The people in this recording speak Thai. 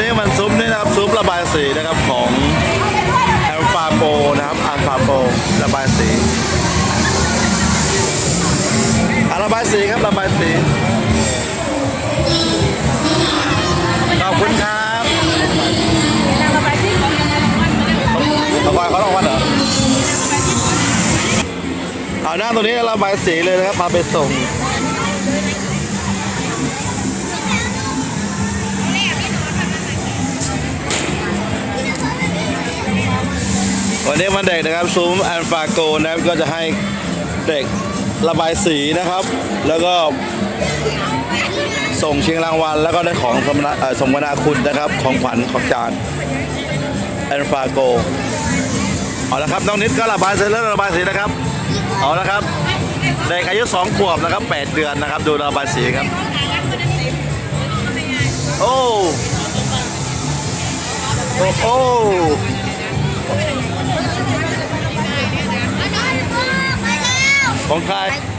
นี้มันซุ้มนี่นะครับซุ้มระบายสีนะครับของแอลฟาโปนะครับอัลฟาโประบายสีอะระบายสีครับระบายสีขอบคุณครับระบายเขาลงวันเหรอเอาหน้าตัวนี้ระบายสีเลยนะครับพาไปส่ง วันนี้วันเด็กนะครับซุ้มแอนฟาโกนะครับก็จะให้เด็กระบายสีนะครับ แล้วก็ส่งชิงรางวัล แล้วก็ได้ของสมนาสมนาคุณนะครับ ของขวัญของจานแอนฟาโกเอาละครับน้องนิดก็ระบายเสร็จแล้วระบายสีนะครับเอาละครับเด็กอายุ2ขวบนะครับ 8 เดือนนะครับ ดูระบายสีครับ โอ้ โอ้ 红开。